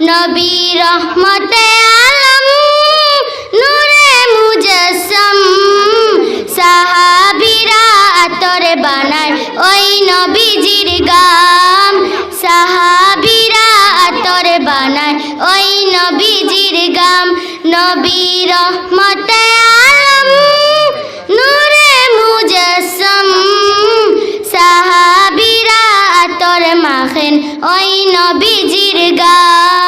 নবী রহমতে আলম, নূরে মুজাসম। সাহাবিরা আতরে বানায় ওই নবীজির গাম সাহাবিরা আতরে বানায় ওই নবীজির গাম নবী রহমতে আলম, নূরে মুজাসম। সাহাবিরা আতর মাখেন ওই নবীজির গাম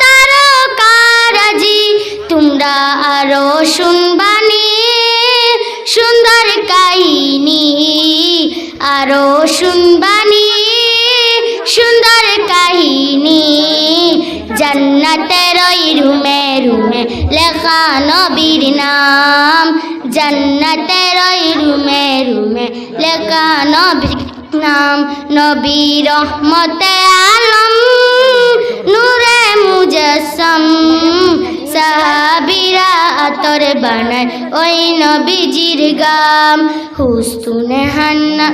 তারকারাজি, তোমরা আরও শুনবানি সুন্দর কাহিনী, আরও শুনবানি সুন্দর কাহিনী। জান্নাতের ওই রুমে রুমে লেখা নবীর নাম, জান্নাতের ওই রুমে রুমে লেখা নবীর নাম নবী রহমতে আলম, নূরে আতর বানায় ওই নবীজির গাম হুস্তুনে হান্না